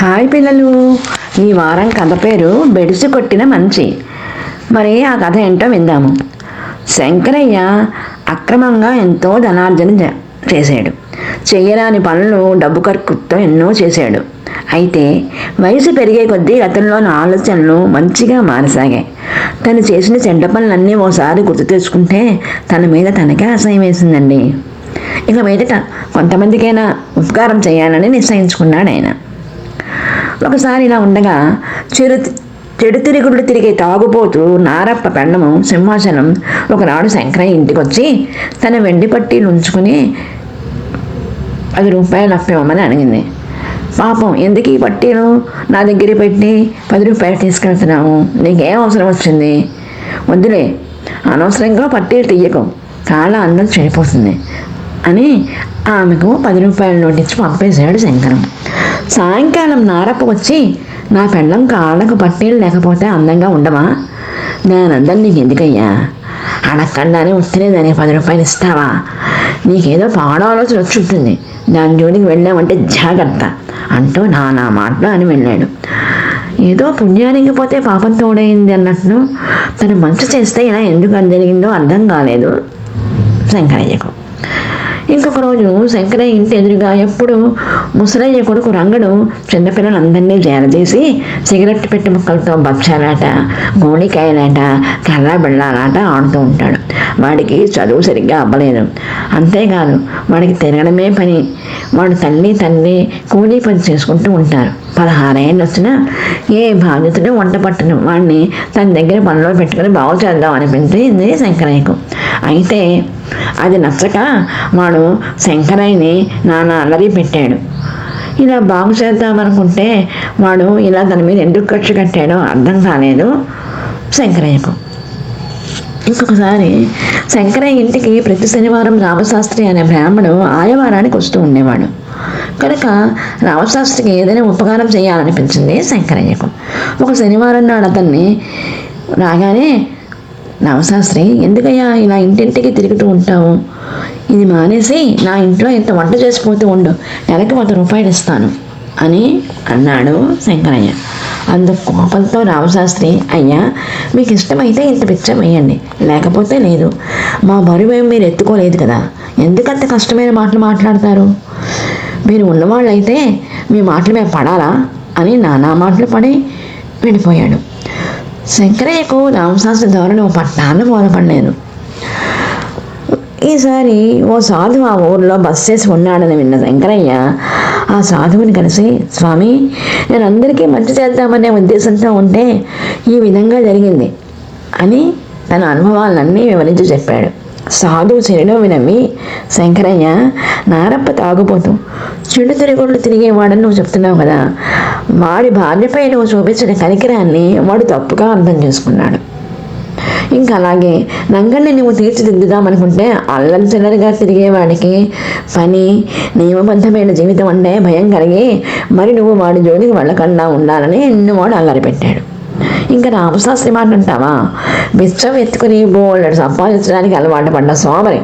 Hi పిల్లలు. ఈ వారం కథ పేరు బెడిసి కొట్టిన మంచి. మరి ఆ కథ ఏంటో విందాము. శంకరయ్య అక్రమంగా ఎంతో ధనార్జన చేశాడు. చేయరాని పనులు డబ్బు ఖర్చుతో ఎన్నో చేశాడు. అయితే వయసు పెరిగే కొద్దీ అతనిలోని ఆలోచనలు మంచిగా మారసాగాయి. తను చేసిన చెడ్డ పనులన్నీ ఓసారి గుర్తు తెచ్చుకుంటే తన మీద తనకే అసహ్యం వేసిందండి. ఇక మీదట కొంతమందికైనా ఉపకారం చేయాలని నిశ్చయించుకున్నాడు ఆయన ఒకసారి ఇలా ఉండగా చెరు చెడు తిరుగుడు తిరిగే తాగుపోతూ నారప్ప పెండము సింహాచలం ఒకనాడు శంకరయ్య ఇంటికి వచ్చి తన వెండి పట్టీలు ఉంచుకుని పది రూపాయలు అప్పమని అడిగింది. పాపం ఎందుకు ఈ పట్టీలు? నా దగ్గర పెట్టి పది రూపాయలు తీసుకెళ్తున్నాము నీకేం అవసరం వచ్చింది? వద్దులే అనవసరంగా పట్టీలు తీయకు. చాలా అందం చెడిపోతుంది అని ఆమెకు పది రూపాయల నోటించి పంపేశాడు శంకరం. సాయంకాలం నారప్ప వచ్చి నా పెళ్ళం కాళ్ళకు పట్టీలు లేకపోతే అందంగా ఉండవా దాని నీకు ఎందుకయ్యా? అడగకుండానే వస్తేనే దానికి పది రూపాయలు ఇస్తావా? నీకేదో పాడ ఆలోచన వచ్చి ఉంటుంది. దాని జోడికి వెళ్ళామంటే జాగ్రత్త అంటూ నానా మాటలు అని వెళ్ళాడు. ఏదో పుణ్యానికి పోతే పాపం తోడైంది అన్నట్లు తను మంచి చేస్తే ఇలా ఎందుకు అని జరిగిందో అర్థం కాలేదు. శంకరయ్యకు ఇంకొక రోజు శంకరయ్య ఇంటి ఎదురుగా ఎప్పుడు ముసలయ్య కొడుకు రంగడు చిన్నపిల్లలందరినీ చేరదీసి సిగరెట్ పెట్టి ముక్కలతో బచ్చాలాట గోళికాయలాట కర్రా బెళ్ళాలాట ఆడుతూ ఉంటాడు. వాడికి చదువు సరిగ్గా అవ్వలేదు. అంతేకాదు వాడికి తిరగడమే పని. వాడు తల్లి తండ్రి కూలీ పని చేసుకుంటూ ఉంటారు. పదహారేళ్ళు వచ్చినా ఏ బాధ్యతను వంట పట్టను. వాడిని తన దగ్గర పనిలో పెట్టుకుని బాగు చేద్దాం అనిపించింది శంకరయ్యకు అయితే అది నచ్చక వాడు శంకరయ్యని నాన్న అల్లరి పెట్టాడు. ఇలా బాగు చేద్దామనుకుంటే వాడు ఇలా తన మీద ఎందుకు ఖర్చు కట్టాడో అర్థం కాలేదు శంకరయ్యకు ఇంకొకసారి శంకరయ్య ఇంటికి ప్రతి శనివారం రామశాస్త్రి అనే బ్రాహ్మడు ఆయవారానికి వస్తూ ఉండేవాడు. కనుక రామశాస్త్రికి ఏదైనా ఉపకారం చేయాలనిపించింది శంకరయ్యకు. ఒక శనివారం నాడు అతన్ని రాగానే రామశాస్త్రి ఎందుకయ్యా ఇలా ఇంటింటికి తిరుగుతూ ఉంటావు? ఇది మానేసి నా ఇంట్లో ఇంత వంట చేసిపోతూ ఉండు. నెలకు వంద రూపాయలు ఇస్తాను అని అన్నాడు శంకరయ్య. అందుకు కోపంతో రామశాస్త్రి అయ్యా మీకు ఇష్టమైతే ఇంత పిచ్చం వేయండి లేకపోతే లేదు. మా బరువు మీరు ఎత్తుకోలేదు కదా. ఎందుకంత కష్టమైన మాటలు మాట్లాడతారు? మీరు ఉన్నవాళ్ళైతే మీ మాటలు మేము పడాలా అని నానా మాటలు పడి వెళ్ళిపోయాడు శంకరయ్యకు రామశాస్త్రి ధోరణి ఓ పట్టాన్ని బోధపడలేదు ఈసారి ఓ సాధువు ఆ ఊర్లో బస్ చేసి ఉన్నాడని విన్న శంకరయ్య ఆ సాధువుని కలిసి స్వామి నేను అందరికీ మంచి చేద్దామనే ఉద్దేశంతో ఉంటే ఈ విధంగా జరిగింది అని తన అనుభవాలన్నీ వివరించి చెప్పాడు. సాధువు చేయడం వినవి శంకరయ్య నారప్ప తాగుపోతూ చెడు తిరుగుళ్ళు తిరిగేవాడని నువ్వు చెప్తున్నావు కదా. వాడి భార్యపై నువ్వు చూపించిన కనికరాన్ని వాడు తప్పుగా అర్థం చేసుకున్నాడు. ఇంకా అలాగే నంగన్ని నువ్వు తీర్చిదిద్దుదామనుకుంటే అల్లరి చిల్లరిగా తిరిగేవాడికి పని నియమబద్ధమైన జీవితం అంటే భయం కలిగి మరి నువ్వు వాడి జోలికి వెళ్ళకుండా ఉండాలని నిన్ను వాడు అల్లరి పెట్టాడు. ఇంకా రామశాస్త్రి మాట అంటావా బిచ్చం ఎత్తుకుని బోళ్ళడు సంపాదించడానికి అలవాటు పడ్డ సోమరి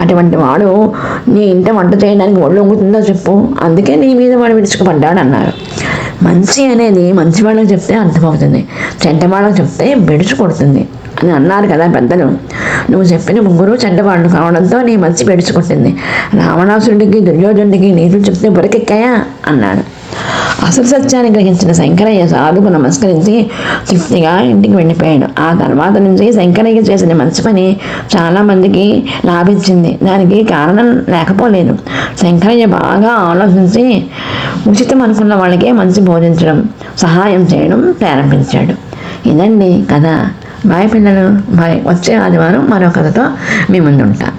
అటువంటి వాడు నీ ఇంట వంట చేయడానికి ఒళ్ళు ఉంగుతుందో చెప్పు. అందుకే నీ మీద వాడు విడుచుకుపడ్డాడు అన్నారు. మంచి అనేది మంచి వాళ్ళకి చెప్తే అర్థమవుతుంది. చెడ్డ వాళ్ళకి చెప్తే బిడుచు కొడుతుంది. అని అన్నారు కదా పెద్దలు. నువ్వు చెప్పిన ముగ్గురు చెడ్డవాళ్ళు కావడంతో నీ మంచి పెడుచుకుంటుంది రావణాసురుడికి దుర్యోధనుడికి నీతులు చెప్తే బురకెక్కాయా? అన్నాడు. అసలు సత్యాన్ని గ్రహించిన శంకరయ్య సాధుకు నమస్కరించి తృప్తిగా ఇంటికి వెళ్ళిపోయాడు. ఆ తర్వాత నుంచి శంకరయ్య చేసిన మంచి పని చాలా మందికి లాభించింది. దానికి కారణం లేకపోలేదు. శంకరయ్య బాగా ఆలోచించి ఉచితం అనుకున్న వాళ్ళకే మంచి బోధించడం సహాయం చేయడం ప్రారంభించాడు. ఇదండి కథ. బాయ్ పిల్లలు బాయ్. వచ్చే ఆదివారం మరో కథతో మీ ముందు ఉంటాను